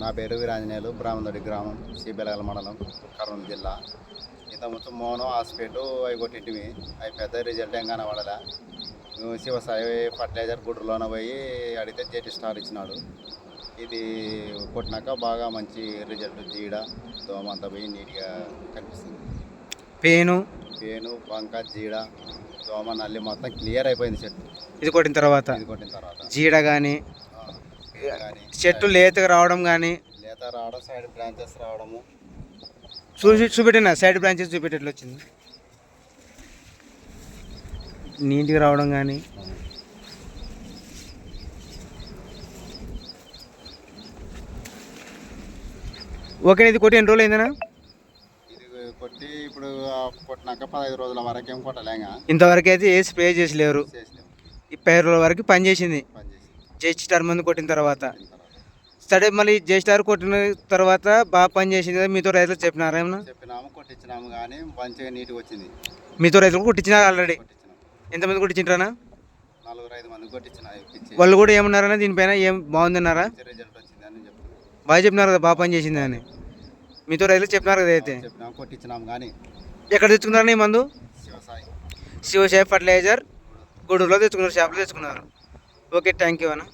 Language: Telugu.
నా పేరు వీరాంజనేయులు బ్రాహ్మణుడి గ్రామం సిబెలగల మండలం కర్నూలు జిల్లా. ఇంత ముందు మోనో హాస్పిటల్ అవి కొట్టింటివి అవి పెద్ద రిజల్ట్ ఏం కనబడలే. మేము శివసాయి ఫర్టిలైజర్ గుడ్రలోన పోయి అడిగితే జెటి స్టార్ ఇచ్చినాడు. ఇది కొట్టినాక బాగా మంచి రిజల్ట్ జీడ దోమ అంతా పోయి నీట్గా కనిపిస్తుంది. పేను? పేను వంక జీడ దోమ నల్లి మొత్తం క్లియర్ అయిపోయింది చెట్టు. ఇది కొట్టిన తర్వాత? ఇది కొట్టిన తర్వాత. జీడ కానీ చెట్టు లేతగా రావడం కానీ లేత రావడం సైడ్ బ్రాంచెస్ రావడము. చూసి చూపెట్టిన? సైడ్ బ్రాంచెస్ చూపెట్టి ఎట్లా వచ్చింది? నీట్గా రావడం కానీ ఓకే ఇది కొట్టి ఎన్ని రోజులు అయిందనా కొట్టి ఇప్పుడు కొట్టినాక పదహైదు రోజుల వరకు ఏం కొట్టలేగా ఇంతవరకు అయితే ఏ స్ప్రే చేసలేరు చేసినాం ఈ పది రోజుల వరకు పని చేసింది. జస్ట్ స్టార్ మందు కొట్టిన తర్వాత. సరే మళ్ళీ జస్ట్ స్టార్ కొట్టిన తర్వాత బాగా పని చేసింది కదా మీతో రైతులు చెప్పినారా ఏమన్నా? చెప్పినాము కొట్టించినాము కానీ మంచిగా నీట్గా వచ్చింది. మీతో రైతులు కొట్టించినారు ఆల్రెడీ ఎంతమంది కొట్టించారనా నలుగురు ఐదు మంది కొట్టించిన వాళ్ళు కూడా ఏమన్నారన్నా దీనిపైన ఏం బాగుందన్నారా? రిజల్ట్ బాగా చెప్పినారు కదా బాగా పని చేసింది అని. మీతో రైతులు చెప్పినారు కదా అయితే. చెప్పినాము కొట్టించినాము కానీ ఎక్కడ తెచ్చుకున్నారని ఈ మందు? శివసాయి. శివశేఫ్ ఫర్టిలైజర్ గూడూరులో తెచ్చుకున్నారు షాప్లో తెచ్చుకున్నారు. ఓకే థ్యాంక్ యూ అన్న.